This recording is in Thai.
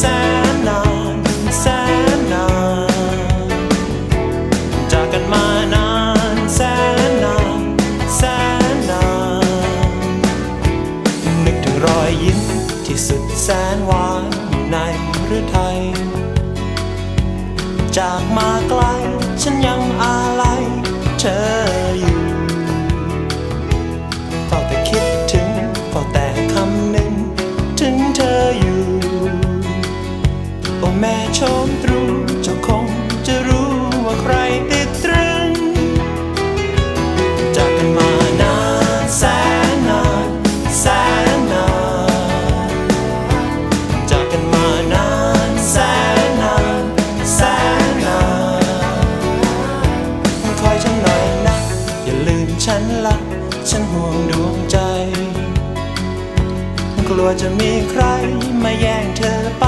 แสนนานแสนนานจากกันมานานแสนนานแสนนานนึกถึงรอยยิ้มที่สุดแสนหวานอยู่ในหรือไทย จากมาไกลฉันยังอาลัยเธอ ห่วงดวงใจ กลัวจะมีใครมาแย่งเธอไป